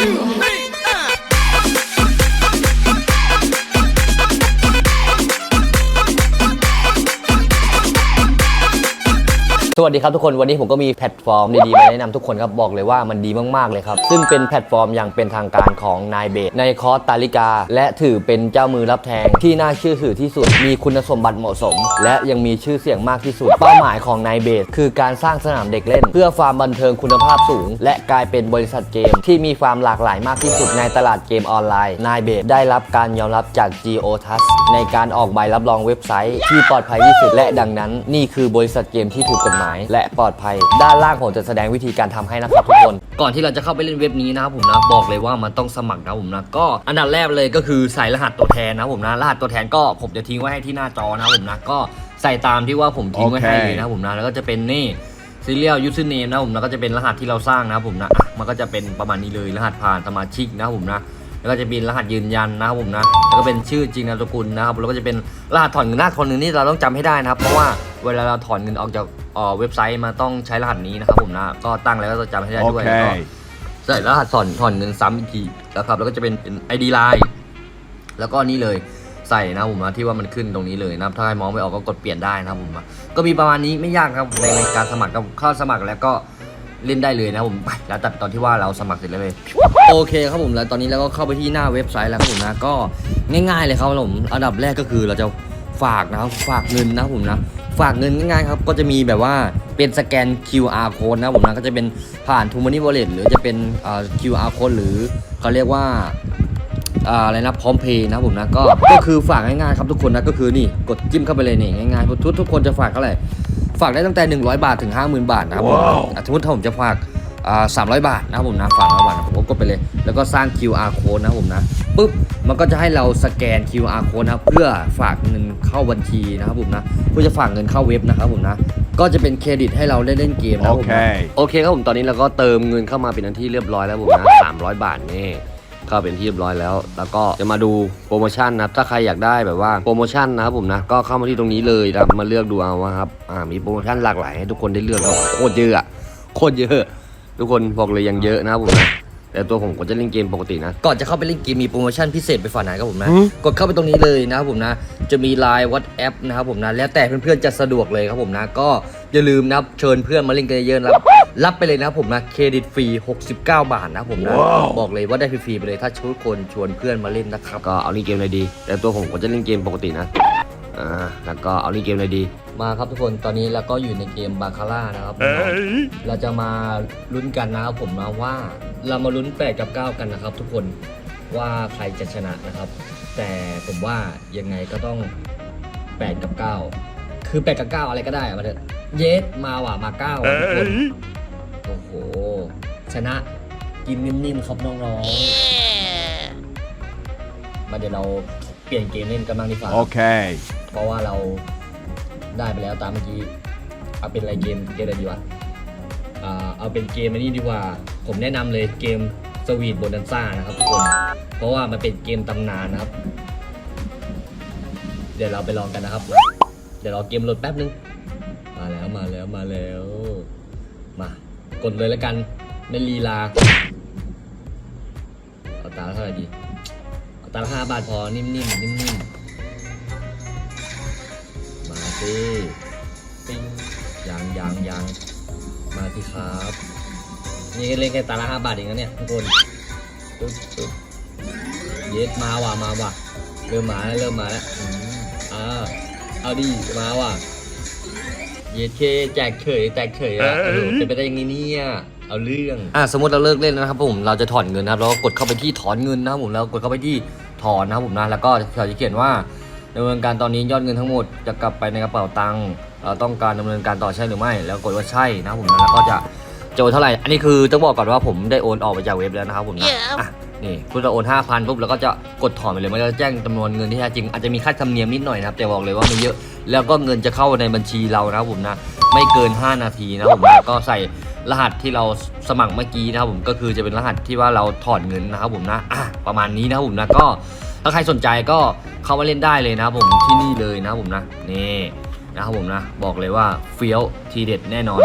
ส วัสดีครับทุกคนวันนี้ผมก็มีแพลตฟอร์มดีๆมาแนะนำทุกคนครับบอกเลยว่ามันดีมากๆเลยครับ ซึ่งเป็นแพลตฟอร์มอย่างเป็นทางการของนายเบสในคอร์สตาลิกา และถือเป็นเจ้ามือรับแทงที่น่าเชื่อถือที่สุด มีคุณสมบัติเหมาะสม และยังมีชื่อเสียงมากที่สุด เป้าหมายของนายเบสคือการสร้างสนามเด็กเล่น เพื่อความบันเทิงคุณภาพสูง และกลายเป็นบริษัทเกม ที่มีความหลากหลายมากที่สุดในตลาดเกมออนไลน์นายเบสได้รับการยอมรับจาก Geo t a s ในการออกใบรับรองเว็บไซต์ ที่ปลอดภัยที่สุดและดังนั้น นี่คือบริษัทเกมที่ถูกกฎหมายและปลอดภัย ด้านล่างผมจะแสดงวิธีการทำให้นะครับทุกคน ก่อนที่เราจะเข้าไปเล่นเว็บนี้นะครับผมนะบอกเลยว่ามันต้องสมัครนะผมนะก็อันดับแรกเลยก็คือใส่รหัสตัวแทนนะผมนะรหัสตัวแทนก็ผมจะทิ้งไว้ให้ที่หน้าจอนะผมนะก็ใส่ตามที่ว่าผมทิ้งไว้ให้เลยนะผมนะแล้วก็จะเป็นนี่ซีเรียลยูสเนมนะผมแล้วก็จะเป็นรหัสที่เราสร้างนะผมนะมันก็จะเป็นประมาณนี้เลยรหัสผ่านสมาชิกนะผมนะแล้วก็จะเป็นรหัสยืนยันนะครับผมนะ แล้วก็เป็นชื่อจริงนามสกุลนะครับ แล้วก็จะเป็นรหัสถอนเงินหัสถอนเงินนี่เราต้องจำให้ได้นะครับ เพราะว่า เวลาเราถอนเงินออกจากเอ่อเว็บไซต์มาต้องใช้รหัสนี้นะครับผมนะ ก็ตั้งแล้วก็ต้องจำให้ได้ด้วยแล้วก็ Okay. ใส่รหัสถอนถอนเงินซ้ำอีกทีนะครับ แล้วก็จะเป็นเป็น ID Line แล้วก็นี่เลยใส่นะผมนะที่ว่ามันขึ้นตรงนี้เลยนะครับถ้าใครมองไม่ออกก็กดเปลี่ยนได้นะครับผมนะก็มีประมาณนี้ไม่ยากครับในในการสมัครก็เข้าสมัครแล้วก็เล่นได้เลยนะครับผมไปแล้วตัดตอนที่ว่าเราสมัครเสร็จแล้วเลยโอเคครับผมแล้วตอนนี้เราก็เข้าไปที่หน้าเว็บไซต์แล้วครับผมนะก็ง่ายๆเลยครับผมอันดับแรกก็คือเราจะฝากนะครับฝากเงินนะครับผมนะ ฝากเงินง่ายๆครับ ก็จะมีแบบว่าเป็นสแกน QR code นะครับผมนะก็จะเป็นผ่าน t ู m ม n นี่วอลเล็ตหรือจะเป็นอ่า QR code หรือเขาเรียกว่าอ่าอะไรนะพร้อมเพย์นะครับผมนะก็ก็คือฝากง่ายๆครับทุกคนนะก็คือนี่กดจิ้มเข้าไปเลยนี่ง่ายๆทุกทุกคนจะฝากเท่าไหร่ฝากได้ตั้งแต่ 100 บาทถึง 50,000 บาทนะครับผมว้าวอะสมมติถ้าผมจะฝาก อ่า300บาทนะครับผมนะฝากร้อยบาทนะผมก็กดไปเลย แล้วก็สร้าง QR code นะครับผมนะปุ๊บมันก็จะให้เราสแกน QR code นะครับเพื่อฝากเงินเข้าบัญชีนะครับผมนะเพื่อจะฝากเงินเข้าเว็บนะครับผมนะก็จะเป็นเครดิตให้เราได้เล่นเกมนะครับผมนะ Okay. โอเคครับผมตอนนี้เราก็เติมเงินเข้ามาเป็นอันที่เรียบร้อยแล้วผมนะ300บาทนี่เข้าเป็นที่เรียบร้อยแล้ว แล้วก็จะมาดูโปรโมชั่นนะครับถ้าใครอยากได้แบบว่าโปรโมชั่นนะครับผมนะ ก็เข้ามาที่ตรงนี้เลยนะครับมาเลือกดูเอาว่าครับ อ่า มีโปรโมชั่นหลากหลายให้ทุกคนได้เลือกแล้วโคตรเยอะอะ โคตรเยอะ ทุกคนบอกเลยยังเยอะนะครับผมนะแต่ตัวผมก็จะเล่นเกมปกตินะ ก่อนจะเข้าไปเล่นเกมมีโปรโมชั่นพิเศษไปฝากไหนครับผมนะหืมกดเข้าไปตรงนี้เลยนะครับผมนะ จะมี Line WhatsApp นะครับผมนะ แล้วแต่เพื่อนๆจะสะดวกเลยครับผมนะ ก็อย่าลืมนะครับเชิญเพื่อนมาเล่นกันเยอะๆนะครับ รับไปเลยนะครับผมนะ เครดิตฟรี 69 บาทนะครับผมนะว้าวบอกเลยว่าได้ฟรีๆไปเลยถ้าชุดคนชวนเพื่อนมาเล่นนะครับ ก็เอาเล่นเกมเลยดี แต่ตัวผมก็จะเล่นเกมปกตินะ อ่าแล้วก็เอาเล่นเกมเลยดี มาครับทุกคนตอนนี้เราก็อยู่ในเกมบาคาร่านะครับ Hey. เราจะมาลุ้นกันนะครับผมนะว่า เรามาลุ้น8กับ 9 กันนะครับ ทุกคนว่าใครจะชนะนะครับ แต่ผมว่ายังไงก็ต้อง 8 กับ 9 คือ 8 กับ 9 อะไรก็ได้อะมาเถอะเยสมาว่ะมา9อะทุกคน Hey. โอ้โหชนะกินนิ่มๆครับน้องๆมาเดี๋ยวเราเปลี่ยนเกมเล่นกันบ้างดีกว่า Okay. เเพราะว่าเราได้ไปแล้วตามเมื่อกี้ เอาเป็นอะไรเกมเกมอะไรดีวะเอาเป็นเกมอันนี้ดีกว่า ผมแนะนำเลยเกมสวีทโบนันซ่านะครับทุกคน เพราะว่ามันเป็นเกมตำนานนะครับ เดี๋ยวเราไปลองกันนะครับ เดี๋ยวรอเกมโหลดแป๊บนึง มาแล้วมาแล้วมาแล้ว มากดเลยแล้วกันไม่ลีลา เอาตาเท่าไหร่ดี เอาตาห้าบาทพอนิ่มๆนิ่มๆ สิปิ้งยังยังยังมาสิครับ นี่ก็เล่นแค่ตาละห้าบาทเองนะเนี่ยทุกคนปึ๊บปึ๊บเย็ดมาว่ะมาว่ะ เริ่มมาแล้วเริ่มมาแล้วอืมอ่าเอาดิมาว่ะ เย็ดเคแจกเฉยแจกเฉยอะเออเป็นไปได้ยังไงเนี่ยเอาเรื่องอะสมมติเราเลิกเล่นแล้วนะครับผมเราจะถอนเงินนะครับเราก็กดเข้าไปที่ถอนเงินนะครับผมแล้วกดเข้าไปที่ถอนนะครับผมนะแล้วก็เขาจะเขียนว่า ดำเนินการตอนนี้ยอดเงินทั้งหมดจะกลับไปในกระเป๋าตังค์เราต้องการดำเนินการต่อใช่หรือไม่ แล้วกดว่าใช่นะครับผมนะแล้วก็จะโจเท่าไหร่ อันนี้คือต้องบอกก่อนว่าผมได้โอนออกไปจากเว็บแล้วนะครับผมนะอะนี่คุณจะโอนห้าพันปุ๊บแล้วก็จะกดถอนไปเลยมันจะแจ้งจำนวนเงินที่แท้จริงอาจจะมีค่าธรรมเนียมนิดหน่อยนะครับแต่บอกเลยว่าไม่เยอะแล้วก็เงินจะเข้าในบัญชีเรานะครับผมนะไม่เกิน 5 นาทีนะครับผมนะก็ใส่รหัสที่เราสมัครเมื่อกี้นะครับผมก็คือจะเป็นรหัสที่ว่าเราถอนเงินนะครับผมนะอะประมาณนี้นะครับผมนะก็ ถ้าใครสนใจก็เข้ามาเล่นได้เลยนะครับผมที่นี่เลยนะครับผมนะนี่นะครับผมนะบอกเลยว่าเฟี้ยวทีเด็ดแน่นอน